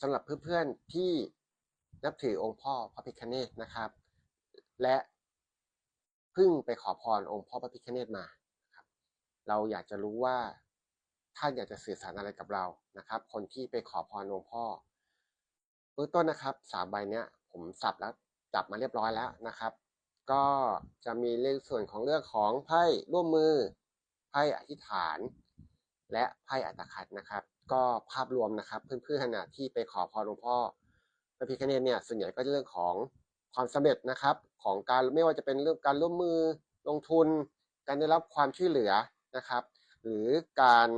สำหรับเพื่อนๆที่นับถือองค์พ่อพระพิฆเนศนะครับ และเพิ่งไปขอพรองค์พ่อพระพิฆเนศมาครับ เราอยากจะรู้ว่าท่านอยากจะสื่อสารอะไรกับเรานะครับ คนที่ไปขอพรองค์พ่อเบื้องต้นนะครับสามใบเนี้ยผมสับแล้วจับมาเรียบร้อยแล้วนะครับ ก็จะมีเรื่องส่วนของเรื่องของไพ่ร่วมมือไพ่อธิษฐาน และไพ่อัตคัดนะครับ ก็ภาพรวมนะครับ เพื่อนๆนะที่ไปขอพรหลวงพ่อพระพิฆเนศเนี่ยส่วนใหญ่ก็จะเรื่องของความสำเร็จนะครับ ของการไม่ว่าจะเป็นเรื่องการร่วมมือลงทุน การได้รับความช่วยเหลือนะครับ หรือการ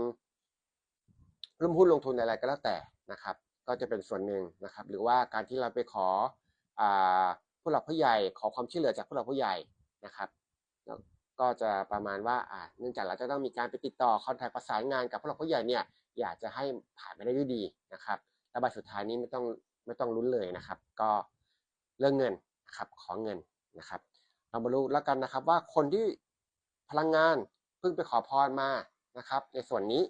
ร่วมหุ้นลงทุนอะไรก็แล้วแต่นะครับ ก็จะเป็นส่วนหนึ่งนะครับ หรือว่าการที่เราไปขออผู้หลักผู้ใหญ่ขอความช่วยเหลือจากผู้หลักผู้ใหญ่นะครับ ก็จะประมาณว่าอ่าเนื่องจากเราจะต้องมีการไปติดต่อคอนแทคประสานงานกับผู้หลักผู้ใหญ่เนี่ยอยากจะให้ผ่านไปได้ด้วยดีนะครับและใบสุดท้ายนี้ไม่ต้องไม่ต้องลุ้นเลยนะครับ ก็เรื่องเงินนะครับขอเงินนะครับ เรามารู้แล้วกันนะครับว่าคนที่พลังงานเพิ่งไปขอพรมานะครับ ในส่วนนี้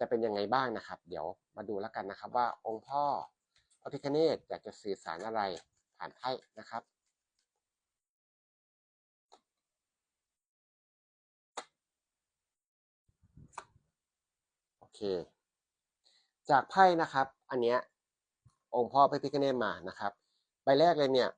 จะเป็นยังไงบ้างนะครับ เดี๋ยวมาดูแล้วกันนะครับ ว่าองค์พ่อพระพิฆเนศอยากจะสื่อสารอะไรผ่านไพ่นะครับ เค จากไพ่นะครับ อันเนี้ยองค์พ่อพระพิฆเนศมานะครับ ใบแรกเลยเนี่ย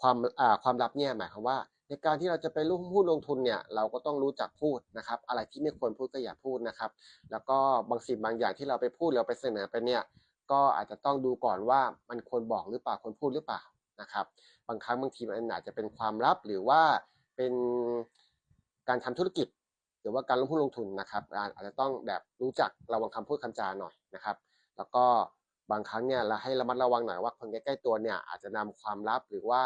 ความอ่าความลับเนี่ยหมายความว่า ในการที่เราจะไปร่วมหุ้นลงทุนเนี่ย เราก็ต้องรู้จักพูดนะครับ อะไรที่ไม่ควรพูดก็อย่าพูดนะครับ แล้วก็บางสิ่งบางอย่างที่เราไปพูดเราไปเสนอไปเนี่ย ก็อาจจะต้องดูก่อนว่ามันควรบอกหรือเปล่าควรพูดหรือเปล่านะครับ บางครั้งบางทีมันอาจจะเป็นความลับหรือว่าเป็นการทำธุรกิจ หรือว่าการลงทุนลงทุนนะครับอาจจะต้องแบบรู้จักระวังคำพูดคำจาหน่อยนะครับ แล้วก็บางครั้งเนี่ยเราให้ระมัดระวังหน่อยว่าคนใกล้ๆตัวเนี่ยอาจจะนำความลับหรือว่า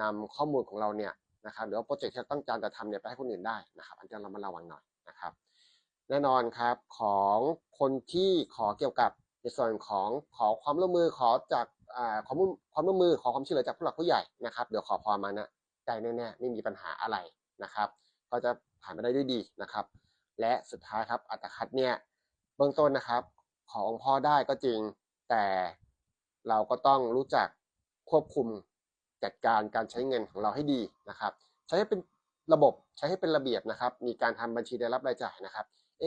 นำข้อมูลของเราเนี่ยนะครับหรือว่าโปรเจกต์ที่เราต้องการจะทำเนี่ยไปให้คนอื่นได้นะครับอันนี้เราระมัดระวังหน่อยนะครับ แน่นอนครับของคนที่ขอเกี่ยวกับในส่วนของขอความร่วมมือขอจากความร่วมความร่วมมือขอความช่วยเหลือจากผู้หลักผู้ใหญ่นะครับเดี๋ยวขอพรมานะได้แน่ๆไม่มีปัญหาอะไรนะครับ ก็จะ ผ่านไปได้ด้วยดีนะครับ และสุดท้ายครับอัตคัดเนี่ยเบื้องต้นนะครับ ขอองค์พ่อได้ก็จริง แต่เราก็ต้องรู้จักควบคุมจัดการการใช้เงินของเราให้ดีนะครับ ใช้ให้เป็นระบบใช้ให้เป็นระเบียบนะครับ มีการทำบัญชีรายรับรายจ่ายนะครับ เอ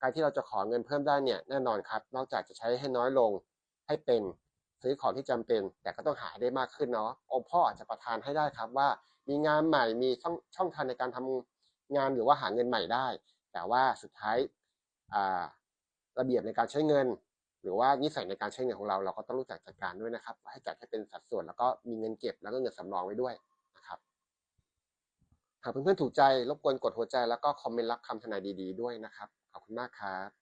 การที่เราจะขอเงินเพิ่มได้เนี่ยแน่นอนครับ นอกจากจะใช้ให้น้อยลงให้เป็นซื้อของที่จำเป็น แต่ก็ต้องหาให้ได้มากขึ้นเนาะองค์พ่ออาจจะประทานให้ได้ครับว่า มีงานใหม่มีช่องช่องทางในการทำ งานหรือว่าหาเงินใหม่ได้ แต่ว่าสุดท้ายระเบียบในการใช้เงิน หรือว่านิสัยในการใช้เงินของเรา เราก็ต้องรู้จักจัดการด้วยนะครับ ให้จัดให้เป็นสัดส่วนแล้วก็มีเงินเก็บแล้วก็เงินสำรองไว้ด้วยนะครับหากเพื่อนๆถูกใจรบกวนกดหัวใจแล้วก็คอมเมนต์รับคำทนายดี ๆ ด้วยนะครับขอบคุณมากครับ